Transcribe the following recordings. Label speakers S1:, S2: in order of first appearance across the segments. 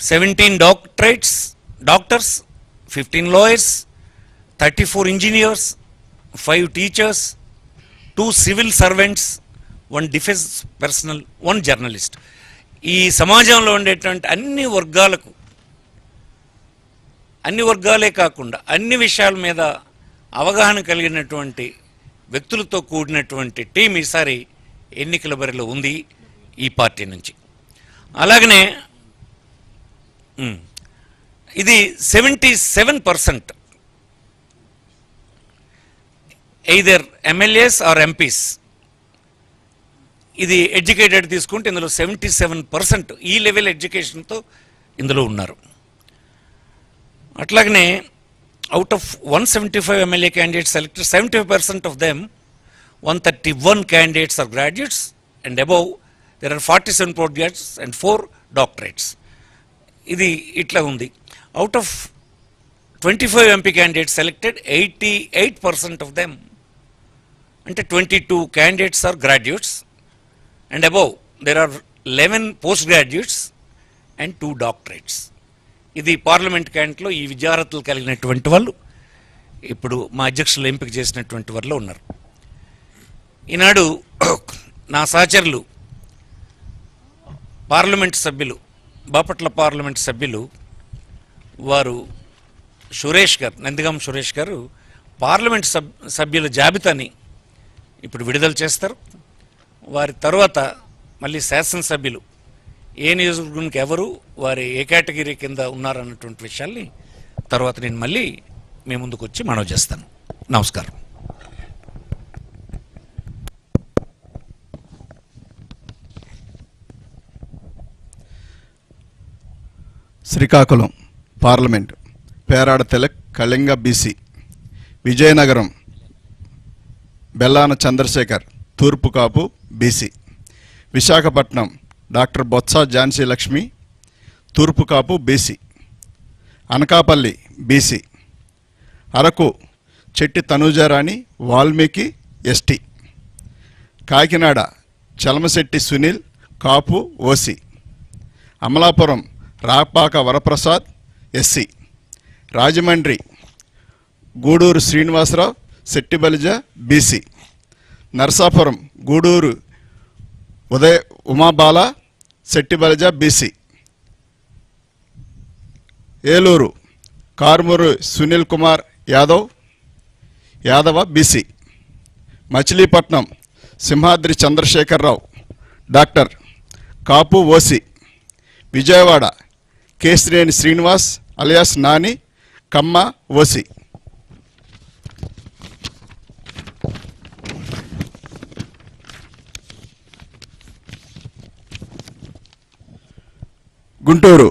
S1: Seventeen doctorates doctors fifteen lawyers thirty four engineers five teachers two civil servants one defence personnel one journalist ఈ సమాజంలో ఉండేటువంటి అన్ని వర్గాలకు అన్ని వర్గాలే కాకుండా అన్ని విషయాల మీద అవగాహన కలిగినటువంటి వ్యక్తులతో కూడినటువంటి టీం ఈసారి ఎన్నికల బరిలో ఉంది ఈ పార్టీ నుంచి. అలాగనే ఇది seventy seven percent. Either MLAs or MPs ఇది ఎడ్యుకేటెడ్ తీసుకుంటే ఇందులో సెవెంటీ సెవెన్ పర్సెంట్ ఈ లెవెల్ ఎడ్యుకేషన్తో ఇందులో ఉన్నారు. అట్లాగనే out of one seventy five MLA candidates selected seventy five percent of them one thirty one candidates are graduates and above there are forty seven graduates and four doctorates ఇది ఇట్లా ఉంది. Out of twenty five MP candidates selected eighty eight percent of them అంటే twenty two candidates are graduates and above there are eleven post graduates and two doctorates ఇది parliament క్యాంట్లో ఈ విద్యార్హతలు కలిగినటువంటి వాళ్ళు. ఇప్పుడు మా అధ్యక్షులు ఎంపిక చేసినటువంటి వారిలో ఉన్నారు. ఈనాడు నా సహచరులు పార్లమెంట్ సభ్యులు బాపట్ల పార్లమెంట్ సభ్యులు వారు సురేష్ గారు నందిగాం సురేష్ గారు పార్లమెంట్ సబ్ సభ్యుల జాబితాని ఇప్పుడు విడుదల చేస్తారు. వారి తర్వాత మళ్ళీ శాసనసభ్యులు ఏ నియోజకవర్గానికి ఎవరు వారి ఏ కేటగిరీ కింద ఉన్నారన్నటువంటి విషయాల్ని తర్వాత నేను మళ్ళీ మీ ముందుకు వచ్చి మనవి చేస్తాను. నమస్కారం.
S2: Srikakulam parliament Perada Tilak Kalinga BC Vizianagaram Bellana Chandrasekhar Turpu Kapu BC Visakhapatnam doctor Botcha Jhansi Lakshmi Turpu Kapu BC Anakapalli BC Araku Chetti Tanujarani Valmiki ST Kakinada Chalamasetti Sunil Kapu OC Amalapuram Rapaka Varaprasad SC. Rajahmundry Guduru Srinivasarao Settibalija BC. Narasapuram Guduru Udaya Umabala Settibalija BC. Eluru Karumuru Sunil Kumar Yadav Yadava BC. Machilipatnam Simhadri Chandrasekhararao doctor Kapu OC. Vijayawada Kesineni Srinivas alias Nani Kamma OC Guntur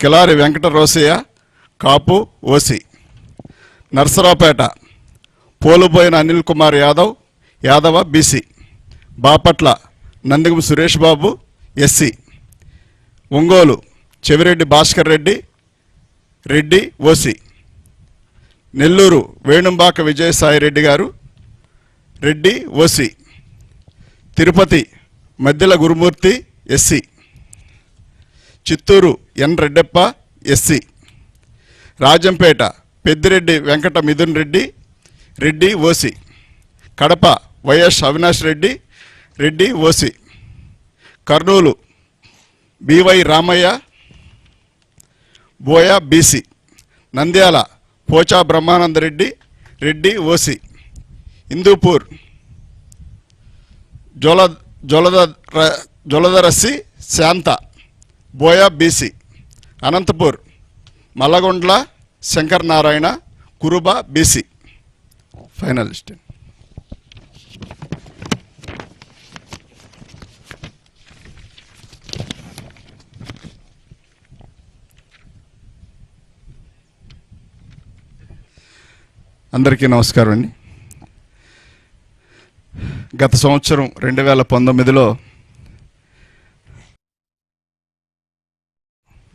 S2: Kilari Venkata Rosaiah Kapu OC Narasaraopet Poluboina Anil Kumar Yadav Yadava BC. Bapatla Nandigam Suresh Babu SC. Ongole Chevireddy Bhaskar Reddy Reddy OC. Nellore Venumbaka Vijayasaireddy garu Reddy OC. Tirupati Maddila Gurumoorthy SC. Chittoor N Reddeppa SC. Rajampet Peddireddy Venkata Mithun Reddy Reddy OC. Kadapa YS Avinash Reddy Reddy OC. Kurnool BY Ramaiah Boya BC. Nandyal Pocha Brahmanandareddy Reddy OC. Hindupur. జొల జొలద Joladarasi Shanta. Boya BC. Anantapur. Mallagondla Shankar Narayana Kuruba BC. Finalist అందరికీ నమస్కారం అండి. గత సంవత్సరం రెండు వేల పంతొమ్మిదిలో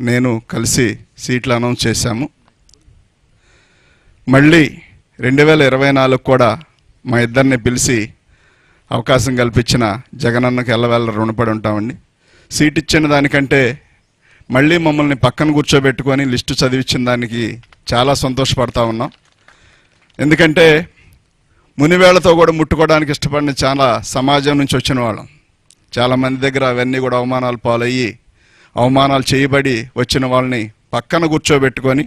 S2: నేను కలిసి సీట్లు అనౌన్స్ చేశాము. మళ్ళీ రెండు వేల ఇరవై నాలుగు కూడా మా ఇద్దరిని పిలిచి అవకాశం కల్పించిన జగనన్నకు ఎల్లవేళ రుణపడి ఉంటామండి. సీట్ ఇచ్చిన దానికంటే మళ్ళీ మమ్మల్ని పక్కన కూర్చోబెట్టుకొని లిస్టు చదివించిన దానికి చాలా సంతోషపడతా ఉన్నాం. ఎందుకంటే మునివేళ్ళతో కూడా ముట్టుకోవడానికి ఇష్టపడిన చాలా సమాజం నుంచి వచ్చిన వాళ్ళం. చాలామంది దగ్గర అవన్నీ కూడా అవమానాలు పాలయ్యి అవమానాలు చేయబడి వచ్చిన వాళ్ళని పక్కన కూర్చోబెట్టుకొని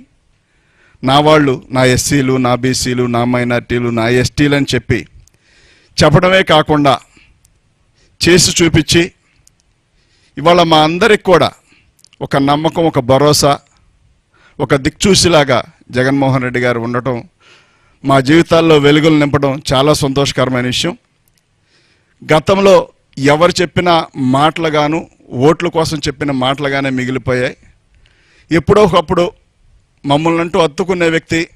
S2: నా వాళ్ళు నా ఎస్సీలు నా బీసీలు నా మైనార్టీలు నా ఎస్టీలు అని చెప్పి చెప్పడమే కాకుండా చేసి చూపించి ఇవాళ మా అందరికి కూడా ఒక నమ్మకం ఒక భరోసా ఒక దిక్చూసిలాగా జగన్మోహన్ రెడ్డి గారు ఉండటం మా జీవితాల్లో వెలుగులు నింపడం చాలా సంతోషకరమైన విషయం. గతంలో ఎవరు చెప్పిన మాటలుగాను ఓట్ల కోసం చెప్పిన మాటలుగానే మిగిలిపోయాయి. ఎప్పుడో ఒకప్పుడు మమ్మల్ని అంటూ అత్తుకునే వ్యక్తి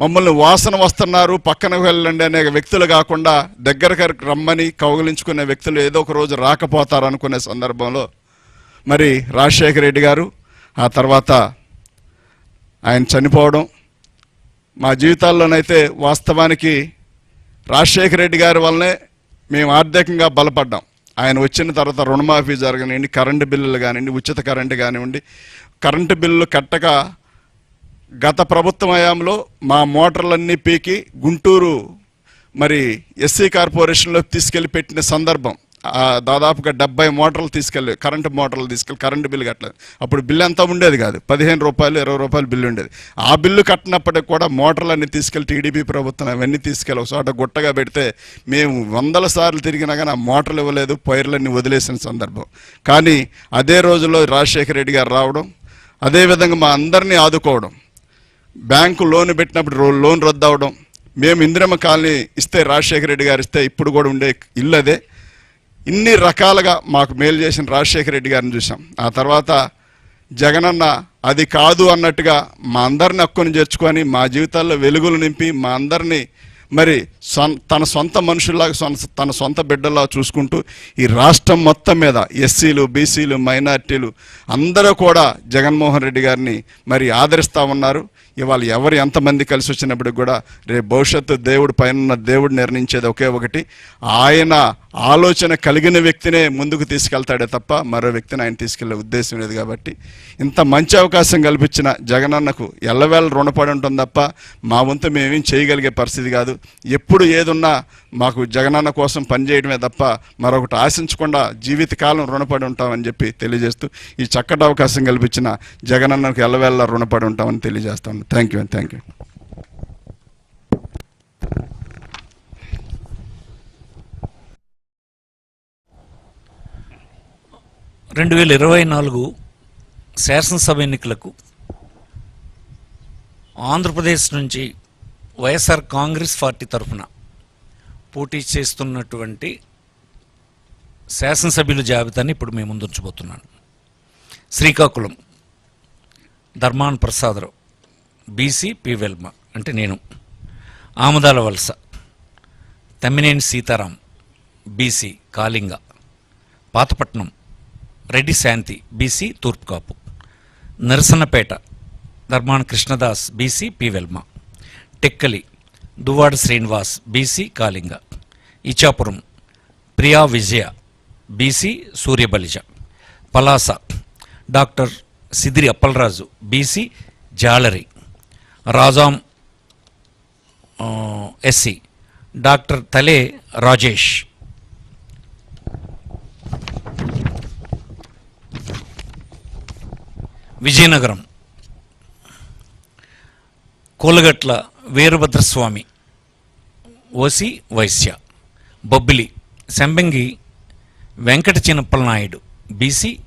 S2: మమ్మల్ని వాసన వస్తున్నారు పక్కన వెళ్ళండి అనే వ్యక్తులు కాకుండా దగ్గరకు రమ్మని కౌగిలించుకునే వ్యక్తులు ఏదో ఒక రోజు రాకపోతారు అనుకునే సందర్భంలో మరి రాజశేఖర రెడ్డి గారు ఆ తర్వాత ఆయన చనిపోవడం మా జీవితాల్లోనైతే వాస్తవానికి రాజశేఖర రెడ్డి గారి వల్లనే మేము ఆర్థికంగా బలపడ్డాం. ఆయన వచ్చిన తర్వాత రుణమాఫీ జరగనివ్వండి కరెంటు బిల్లులు కానివ్వండి ఉచిత కరెంటు కానివ్వండి కరెంటు బిల్లులు కట్టక గత ప్రభుత్వం హయాంలో మా మోటార్లన్నీ పీకి గుంటూరు మరి ఎస్సీ కార్పొరేషన్లో తీసుకెళ్ళి పెట్టిన సందర్భం. దాదాపుగా డెబ్బై మోటార్లు తీసుకెళ్ళి కరెంటు మోటార్లు తీసుకెళ్ళి కరెంటు బిల్లు కట్టలేదు. అప్పుడు బిల్లు ఎంత ఉండేది కాదు. పదిహేను రూపాయలు ఇరవై రూపాయలు బిల్లు ఉండేది. ఆ బిల్లు కట్టినప్పటికి కూడా మోటార్లన్నీ తీసుకెళ్ళి టీడీపీ ప్రభుత్వం అవన్నీ తీసుకెళ్ళి ఒకసారి గుట్టగా పెడితే మేము వందల సార్లు తిరిగినా కానీ ఆ మోటార్లు ఇవ్వలేదు పైర్లన్నీ వదిలేసిన సందర్భం. కానీ అదే రోజుల్లో రాజశేఖర రెడ్డి గారు రావడం అదేవిధంగా మా అందరినీ ఆదుకోవడం బ్యాంకు లోన్ పెట్టినప్పుడు లోన్ రద్దు అవడం మేము ఇందిరమ్మ కాలనీ ఇస్తే రాజశేఖర రెడ్డి గారు ఇస్తే ఇప్పుడు కూడా ఉండే ఇల్లు అదే. ఇన్ని రకాలుగా మాకు మేలు చేసిన రాజశేఖర రెడ్డి గారిని చూసాం ఆ తర్వాత జగనన్న అది కాదు అన్నట్టుగా మా అందరిని హక్కుని చేర్చుకొని మా జీవితాల్లో వెలుగులు నింపి మా అందరినీ మరి సొం తన సొంత మనుషుల్లాగా సొంత తన సొంత బిడ్డల్లా చూసుకుంటూ ఈ రాష్ట్రం మొత్తం మీద ఎస్సీలు బీసీలు మైనార్టీలు అందరూ కూడా జగన్మోహన్ రెడ్డి గారిని మరి ఆదరిస్తూ ఉన్నారు. ఇవాళ ఎవరు ఎంతమంది కలిసి వచ్చినప్పటికి కూడా రేపు భవిష్యత్తు దేవుడు పైన ఉన్న దేవుడు నిర్ణయించేది ఒకే ఒకటి. ఆయన ఆలోచన కలిగిన వ్యక్తినే ముందుకు తీసుకెళ్తాడే తప్ప మరో వ్యక్తిని ఆయన తీసుకెళ్ళే ఉద్దేశం లేదు కాబట్టి ఇంత మంచి అవకాశం కల్పించిన జగనన్నకు ఎల్లవేళ రుణపడి ఉంటుంది తప్ప మా వంతు మేమేం చేయగలిగే పరిస్థితి కాదు. ఎప్పుడు ఏదున్నా మాకు జగనన్న కోసం పనిచేయడమే తప్ప మరొకటి ఆశించకుండా జీవితకాలం రుణపడి ఉంటామని చెప్పి తెలియజేస్తూ ఈ చక్కటి అవకాశం కల్పించిన జగనన్నకు ఎల్లవేళ రుణపడి ఉంటామని తెలియజేస్తాను థ్యాంక్ యూ థ్యాంక్ యూ
S1: రెండు వేల ఇరవై నాలుగు శాసనసభ ఎన్నికలకు ఆంధ్రప్రదేశ్ నుంచి వైఎస్ఆర్ కాంగ్రెస్ పార్టీ తరఫున పోటీ చేస్తున్నటువంటి శాసనసభ్యుల జాబితాని ఇప్పుడు మేము ముందుంచబోతున్నాను Srikakulam Dharmana Prasadarao B C P. Velama అంటే నేను. Amadalavalasa Tammineni Sitaram BC Kalinga Pathapatnam Reddy Shanti BC Turpukapu. Narasannapeta Dharmana Krishnadas BC పివెల్మ Tekkali Duvvada Srinivas BC Kalinga. Ichchapuram Priya Vijaya BC Suryabalija. Palasa doctor Sidiri Appalaraju BC జాలరి. Rajam SC doctor Tale Rajesh. Vizianagaram. Kolagatla Veerabhadraswamy OC Vysya Bobbili Sambangi Venkata Chinnappalanaidu BC